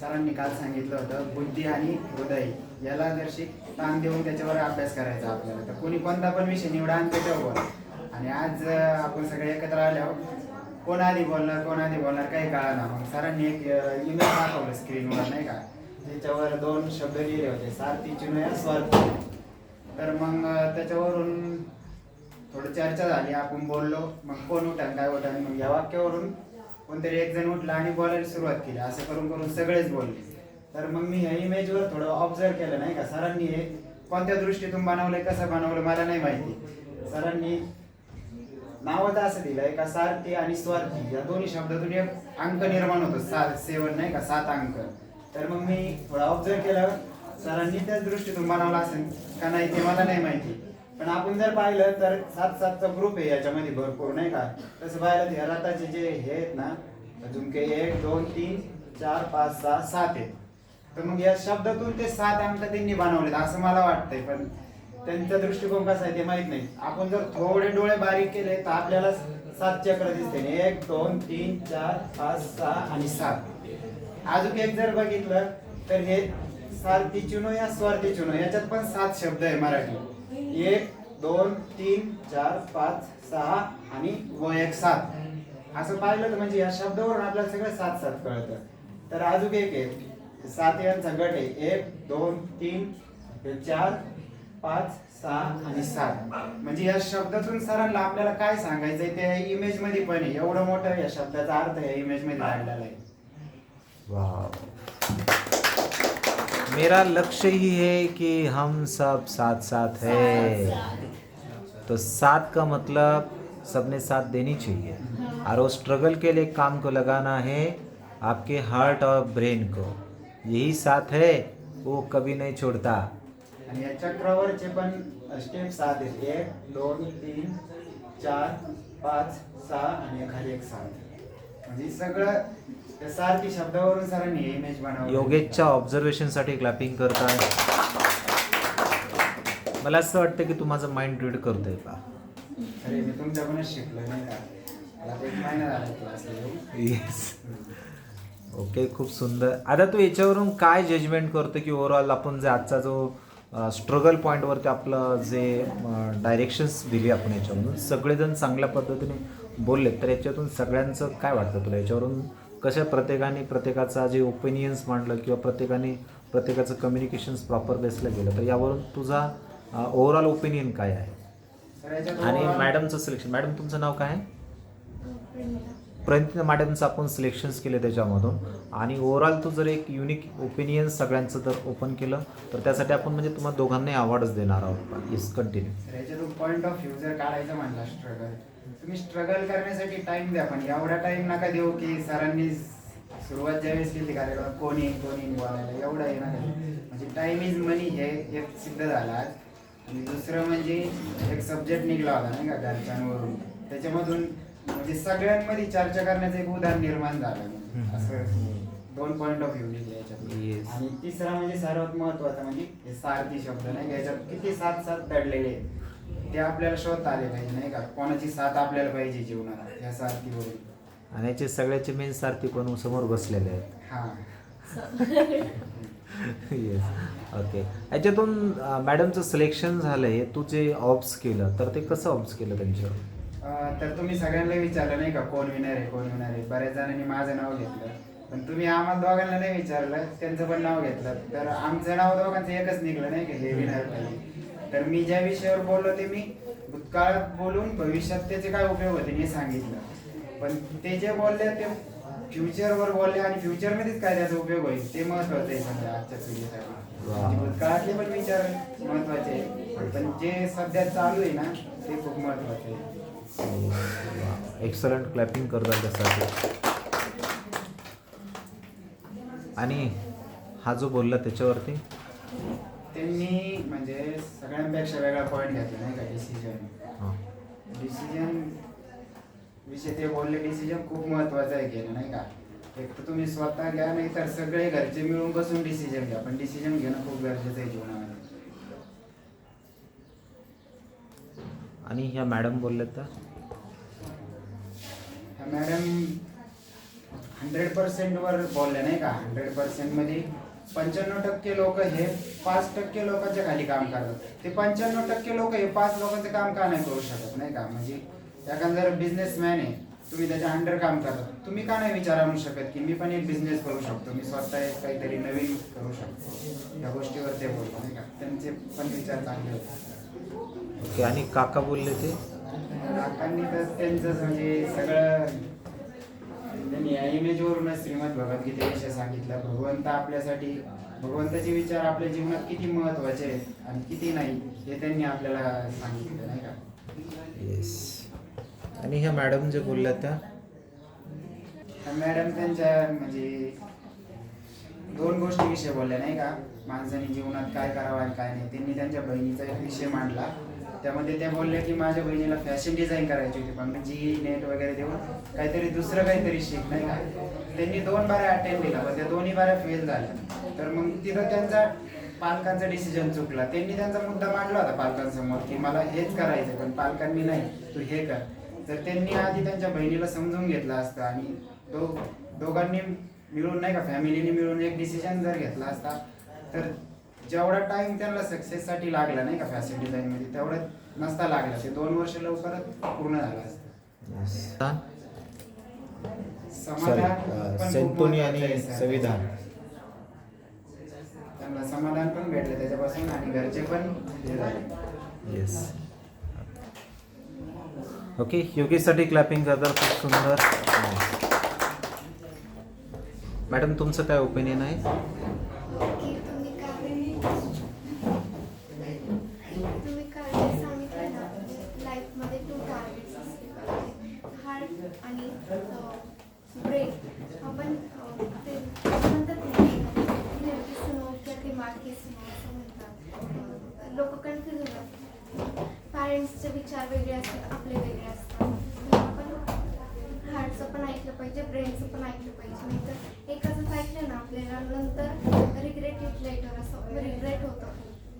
सरांनी काल सांगितलं होतं बुद्धी आणि हृदय याला दर्शिक ताण देऊन त्याच्यावर अभ्यास करायचा आपल्याला तर कोणी कोणता पण विषय निवडा आणि त्याच्यावर आणि आज आपण सगळे एकत्र आल्यावर कोण आधी बोलणार कोण आधी बोलणार काही कळा ना. मग सरांनी एक इमेज दाखवलं स्क्रीनवर नाही का? त्याच्यावर दोन शब्द लिहिले होते सारथी चिन्ह स्वार्थी तर मग त्याच्यावरून थोडी चर्चा झाली. आपण बोललो मग कोण उठान काय उठान मग या वाक्यावरून कोणतरी एक जण उठला आणि बोलायला सुरुवात केली. असं करून करून सगळेच बोलले. तर मग मी ह्या इमेजवर थोडं ऑब्झर्व केलं नाही का? सरांनी हे कोणत्या दृष्टीतून बनवलंय कसं बनवलं मला नाही माहिती. सरांनी नावच असं दिलंय का सारथी आणि स्वार्थी. या दोन्ही शब्दातून एक अंक निर्माण होतो. सात सेवन नाही का? सात अंक. तर मग मी थोडा ऑब्झर्व केलं. सरांनी त्याच दृष्टीतून बनवला असेल का नाही ते मला नाही माहिती. पण आपण जर पाहिलं तर सात सातचा ग्रुप आहे याच्यामध्ये भरपूर नाही का? तसं पाहिलं तर रथाचे जे हे आहेत ना अजून काही एक दोन तीन चार पाच सहा सात आहेत. तर मग या शब्दातून ते सात अंक त्यांनी बनवलेत असं मला वाटतंय. पण त्यांचा दृष्टिकोन कसा आहे ते माहीत नाही. आपण जर थोडे डोळे बारीक केले तर आपल्याला सात चक्र दिसते एक दोन तीन चार पाच सहा आणि सात. अजून एक जर बघितलं तर हे सारथी चुनो या स्वार्थी चुनो याच्यात पण सात शब्द आहे मराठी. एक दोन तीन चार पाच सहा आणि व एक सात. असं पाहिलं तर म्हणजे या शब्दावरून आपल्याला सगळं सात सात कळतं. तर अजून एक आहे. सात यांचा गट आहे. एक दोन तीन चार पाच सहा आणि सात. म्हणजे या शब्दातून सरांना आपल्याला काय सांगायचंय ते इमेजमध्ये पण आहे. एवढं मोठं या शब्दाचा अर्थ या इमेजमध्ये लागलेला आहे. वाह मेरा लक्ष्य ही है कि हम सब साथ साथ है तो साथ का मतलब सबने साथ देनी चाहिए। और वो स्ट्रगल के लिए काम को लगाना है आपके हार्ट और ब्रेन को। यही साथ है वो कभी नहीं छोड़ता। आणि या चक्रावरचे पण स्टेप सात आहेत एक दोन तीन चार पाच सहा आणि खाली एक सात म्हणजे सगळं त्या सारखी शब्दावरून सरांनी इमेज बनवली योगेशच्या ऑब्झर्वेशनसाठी क्लॅपिंग करताय. मला असं वाटतं की तू माझं माइंड रीड करतोय का अरे मी तुमच्याकडूनच शिकलो नाही का? मला आता एक महिना झाला क्लासला येऊन येस ओके खूप सुंदर. आता तू याच्यावरून काय जजमेंट करतो की ओव्हरऑल आपण जे आजचा जो स्ट्रगल पॉईंटवरती आपलं जे डायरेक्शन्स दिली आपण याच्यावरून सगळेजण चांगल्या पद्धतीने बोलले तर याच्यातून सगळ्यांचं काय वाटतं तुला? याच्यावरून कशा प्रत्येकाने प्रत्येकाचा जे ओपिनियन्स मांडलं किंवा प्रत्येकाने प्रत्येकाचं कम्युनिकेशन्स प्रॉपर बेसला गेलं तर यावरून तुझा ओव्हरऑल ओपिनियन काय आहे? आणि मॅडमचं सिलेक्शन मॅडम तुमचं नाव काय आहे? प्रणित मॅडमचं आपण सिलेक्शन्स केले त्याच्यामधून. आणि ओव्हरऑल तू जर एक युनिक ओपिनियन सगळ्यांचं जर ओपन केलं तर त्यासाठी आपण म्हणजे तुम्हाला दोघांनाही अवॉर्ड्स देणार आहोत. Yes continue point of view जर काढायचं म्हणला स्ट्रगल तुम्ही स्ट्रगल करण्यासाठी टाइम द्या पण एवढा टाइम नका देऊ की सरांनी सुरुवात ज्यावेळेस केली कार्यक्रम कोणी कोणी बोलायला एवढा आहे ना म्हणजे टाइम इज मनी हे एक सिद्ध झाला आज. आणि दुसरं म्हणजे एक सब्जेक्ट निघला होता नाही का घरच्यांवरून त्याच्यामधून म्हणजे सगळ्यांमध्ये चर्चा करण्याचं एक उदाहरण निर्माण झालं असं दोन पॉईंट ऑफ व्ह्यू निघले याच्यातून Yes. आणि तिसरा म्हणजे सर्वात महत्त्वाचा म्हणजे सारथी शब्द नाही का याच्यात किती सात सात दडलेले आहेत. ते आपल्याला शोधता आले पाहिजे नाही का? कोणाची साथ आपल्याला पाहिजे जीवनात या सारथीवरून आणि याचे सगळ्याचे मेन सारथी पण समोर बसलेले आहेत. हा. येस ओके याच्यातून मॅडमचं सिलेक्शन झालं आहे तू जे ऑब्स केलं तर ते कसं ऑब्स केलं त्यांच्यावर? अं, तर तुम्ही सगळ्यांना विचारलं नाही का कोण विनर आहे कोण विनर आहे? बऱ्याच जणांनी माझं नाव घेतलं. पण तुम्ही आम्हाला दोघांना नाही विचारलं त्यांचं पण नाव घेतलं. तर आमचं नाव दोघांचं एकच निघलं नाही का हे विनर पाहिजे तर मी ज्या विषयावर बोललो ते मी भूतकाळात बोलून भविष्यात त्याचे काय उपयोग होते हे सांगितलं. पण ते जे बोलले ते फ्युचरवर बोलले आणि फ्युचरमध्येच काय त्याचा उपयोग होईल ते महत्वाचं आहे समजा आजच्या पिढीसाठी. म्हणजे भूतकाळातले पण विचार महत्त्वाचे आहे पण जे सध्या चालू आहे ना ते खूप महत्त्वाचे आहे. एक्सलंट क्लॅपिंग करतात त्यासाठी. आणि हा जो बोलला त्याच्यावरती? त्यांनी म्हणजे सगळ्यांपेक्षा वेगळा पॉईंट घेतला नाही का डिसिजन हां. डिसिजन विषय ते बोलले डिसिजन खूप महत्त्वाचा आहे घेणं नाही का? एक तर तुम्ही स्वतः घ्या नाही तर सगळे घरचे मिळून बसून डिसिजन घ्या. पण डिसिजन घेणं खूप गरजेचं आहे जीवनामध्ये. आणि ह्या मॅडम बोलल्या तर? ह्या मॅडम हंड्रेड पर्सेंटवर बोलले नाही का? हंड्रेड पर्सेंटमध्ये पंच्याण्णव टक्के लोक हे पाच टक्के लोकांच्या खाली काम करतात. ते पंच्याण्णव टक्के लोक हे पाच लोकांचं काम का नाही करू शकत नाही का? म्हणजे एखादा जर बिझनेसमॅन आहे तुम्ही त्याच्या अंडर काम करता तुम्ही का नाही विचार आणू शकत की मी पण एक बिझनेस करू शकतो मी स्वतः एक काहीतरी नवीन करू शकतो? या गोष्टीवर ते बोलतो नाही का? त्यांचे पण विचार चांगले होते ओके आणि काका बोलले ते? काकांनी तर त्यांचं म्हणजे सगळं त्यांनी या इमेजवरूनच श्रीमद भगवद्गीतेविषयी सांगितलं. भगवंत आपल्यासाठी भगवंताचे विचार आपल्या जीवनात किती महत्त्वाचे आहेत आणि किती नाही हे त्यांनी आपल्याला सांगितलं नाही का? येस आणि ह्या मॅडम जे बोलल्या त्या? मॅडम त्यांच्या म्हणजे दोन गोष्टीविषयी बोलल्या नाही का? माणसाने जीवनात काय करावं आणि काय नाही. त्यांनी त्यांच्या बहिणीचा एक विषय मांडला. त्यामध्ये त्या बोलल्या की माझ्या बहिणीला फॅशन डिझाईन करायची होती पण जी नेट वगैरे देऊन काहीतरी दुसरं काहीतरी शिक नाही का? त्यांनी दोन बाऱ्या अटेंड दिला पण त्या दोन्ही बाऱ्या फेल झाल्या. तर मग तिथं त्यांचा पालकांचा डिसिजन चुकला. त्यांनी त्यांचा मुद्दा मांडला होता पालकांसमोर की मला हेच करायचं पण पालकांनी नाही तू हे कर. तर त्यांनी आधी त्यांच्या बहिणीला समजून घेतलं असतं आणि दो दोघांनी मिळून नाही का फॅमिलीने मिळून एक डिसिजन जर घेतला असता तर जेवढा टाइम त्यांना सक्सेससाठी लागला नाही का फॅशन डिझाईन मध्ये तेवढं नसता लागला. ते दोन वर्ष लवकरच पूर्ण झालं असतं. समाधान सेंतोनी आणि. संविधान. त्यांना समाधान पण भेटलं त्याच्यापासून आणि घरचे पण हे झाले. येस ओके योगेशसाठी क्लॅपिंग करतात खूप सुंदर. मॅडम तुमचं काय ओपिनियन आहे की तुम्ही काय तुम्ही काय जे सांगितलं ना लाईफमध्ये टू टार्गेट्स असले पाहिजे हार्ट आणि ब्रेन आपण अं, ते म्हणतात ना की सुनो किंवा दिमाग की सुनो असं म्हणतात लोक कन्फ्युज होतात पॅरेंट्सचे विचार वेगळे असतात आपले वेगळे असतात आपण हार्टचं पण ऐकलं पाहिजे ब्रेनचं पण ऐकलं पाहिजे नाही तर एकाच ऐकलं ना आपल्याला नंतर रिग्रेट इट लेटर असं रिग्रेट होतं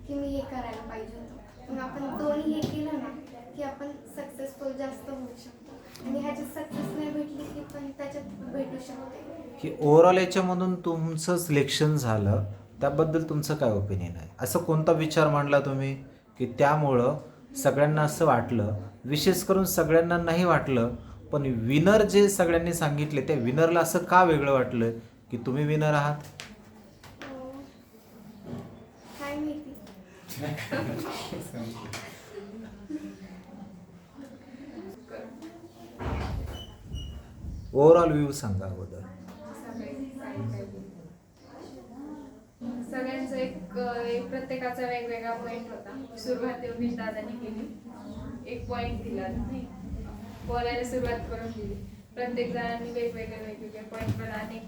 की मी हे करायला पाहिजे होतं. मग आपण दोन्ही हे केलं ना की आपण सक्सेसफुल जास्त होऊ शकतो. आणि ह्याच्यात सक्सेस नाही भेटली की पण त्याच्यात भेटू शकते. की ओव्हरऑल याच्यामधून तुमचं सिलेक्शन झालं त्याबद्दल तुमचं काय ओपिनियन आहे? असं कोणता विचार मांडला तुम्ही की त्यामुळं सगळ्यांना असं वाटलं? विशेष करून सगळ्यांना नाही वाटलं पण विनर जे सगळ्यांनी सांगितले त्या विनरला असं का वेगळं वाटलं की तुम्ही विनर आहात अं, काय माहिती ओव्हरऑल व्ह्यू सांगा अगोदर. सगळ्यांचं एक एक प्रत्येकाचा वेगवेगळा पॉइंट होता. सुरुवात योगेश दादांनी केली. एक पॉइंट दिला. बोलायला सुरुवात करून दिली. प्रत्येक जणांनी वेगवेगळे वेगवेगळे पॉइंट पण अनेक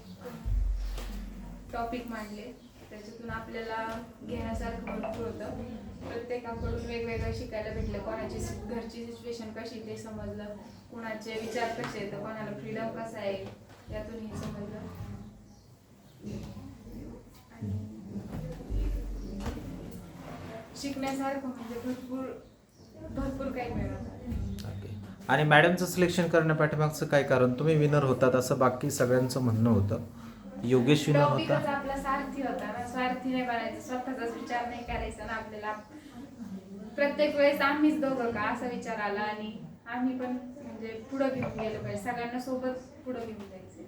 टॉपिक मांडले. त्याच्यातून आपल्याला घेण्यासारखं भरपूर होतं. प्रत्येकाकडून वेगवेगळं शिकायला भेटलं. कोणाची घरची सिच्युएशन कशी ते समजलं. कोणाचे विचार कसे आहेत कोणाला फ्रीडम कसा आहे यातून हे समजलं. आणि शिकण्यासारखं म्हणजे भरपूर भरपूर काही मिळत. आणि मॅडमचं सिलेक्शन करण्या पाठीमागचं काय कारण? तुम्ही विनर होतात असं बाकी सगळ्यांचं म्हणणं होतं. योगेश टॉपिकच होता. आपला स्वार्थी होता ना. स्वार्थी नाही बनायचं. स्वतःचाच विचार नाही करायचा ना आपल्याला. प्रत्येक वेळेस आम्हीच दोघं का असा विचार आला आणि आम्ही पण म्हणजे पुढं घेऊन गेलो पाहिजे. सगळ्यांना सोबत पुढं घेऊन जायचं.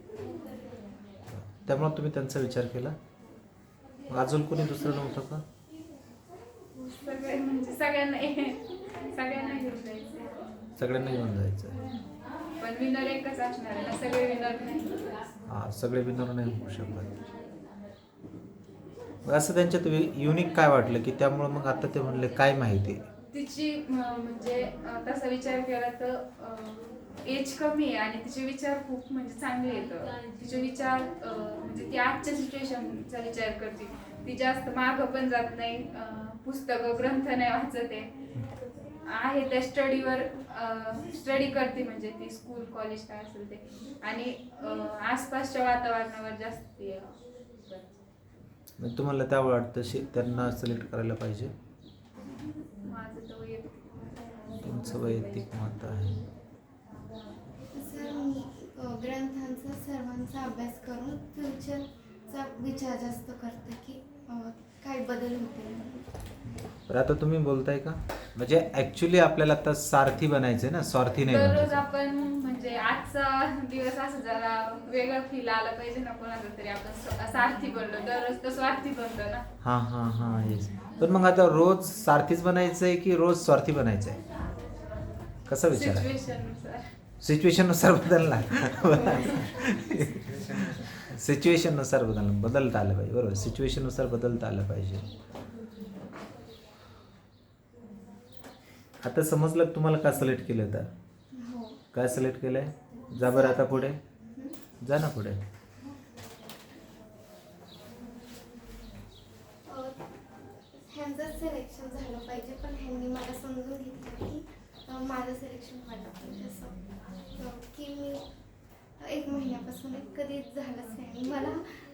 त्यामुळे तुम्ही त्यांचा विचार केला. अजून कोणी दुसरं नव्हतं का? सगळे म्हणजे सगळ्यांना सगळ्यांना घेऊन जायचं. सगळ्यांना घेऊन जायचं. पण विनर एकच असणार आहे ना? सगळे विनर नाही. हा सगळे विनर नाही होऊ शकत मग असं त्यांच्यात युनिक काय वाटलं? की त्यामुळे मग आता ते म्हणले काय माहिती? तिची म्हणजे तसा विचार केला तर एज कमी आहे आणि तिचे विचार खूप म्हणजे चांगले आहेत. तिचे विचार म्हणजे ती आजच्या सिच्युएशनचा विचार करते. ती जास्त मागं पण जात नाही पुस्तकं ग्रंथ नाही वाचत आहे. आहे त्या स्टडीवर स्टडी करते म्हणजे ती स्कूल कॉलेज काय असेल ते. आणि आसपासच्या वातावरणावर जास्त ती, अं, करते. मग तुम्हाला त्या वाटतं शे त्यांना सिलेक्ट करायला पाहिजे? माझं तर वैयक्तिक तुमचं वैयक्तिक मत आहे. सर मी अ, ग्रंथांचा सर्वांचा अभ्यास करून फ्युचरचा विचार जास्त करते की अ, काय बदल होतील तर आता तुम्ही बोलताय का? म्हणजे ऍक्च्युली आपल्याला आता सारथी बनायचंय ना स्वार्थी नाही दररोज बनायचं आपण म्हणजे आजचा दिवस असं जरा वेगळं फील आलं पाहिजे ना कोणाचं तरी आपण स्व- सारथी बनलो दररोज तर स्वार्थी बनलो ना. हा हा हा येस पण मग आता रोज सारथीच बनायचंय की रोज स्वार्थी बनायचंय? कसा विचार आहे? सिच्युएशननुसार. सिच्युएशननुसार बदलणार सिच्युएशननुसार बदलणं बदलता आलं पाहिजे बरोबर. सिच्युएशननुसार बदलता आलं पाहिजे. आता समजलं तुम्हाला का सिलेक्ट केलं तर हो. काय सिलेक्ट केलंय? जा बरं आता पुढे. जा ना पुढे. ह्यांचं सिलेक्शन झालं पाहिजे पण ह्यांनी मला समजून घेतलं की माझं सिलेक्शन व्हायला पाहिजे असं की मी एक महिन्यापासून कधीच झालंच नाही. मला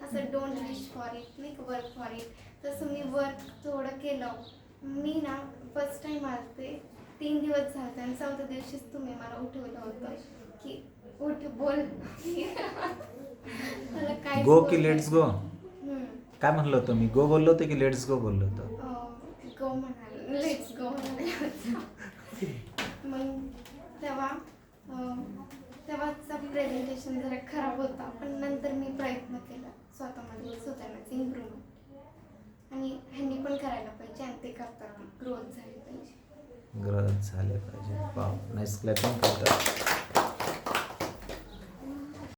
असं डोंट विश फॉर इट नाही वर्क फॉर इट तसं मी वर्क थोडं केलं. मी ना फर्स्ट टाईम आलते तीन दिवस झाले आणि चौथ्या दिवशीच तुम्ही मला उठवलं होतं की उठ बोल. मला काय गो की लेट्स गो. काय म्हणलं होतं मी? गो बोललो होतो की लेट्स गो बोललो होतो? गो म्हणाल. लेट्स गो म्हणाल मग तेव्हा तेव्हाचा प्रेझेंटेशन जरा खराब होता पण नंतर मी प्रयत्न केला. स्वतःमध्ये सुधारण्याचा इम्प्रूव्हमेंट आणि ह्यांनी पण करायला पाहिजे आणि ते करतात. ग्रोथ झाली. ग्रहण झाले पाहिजे. पाव नाईस क्लॅपिंग करतात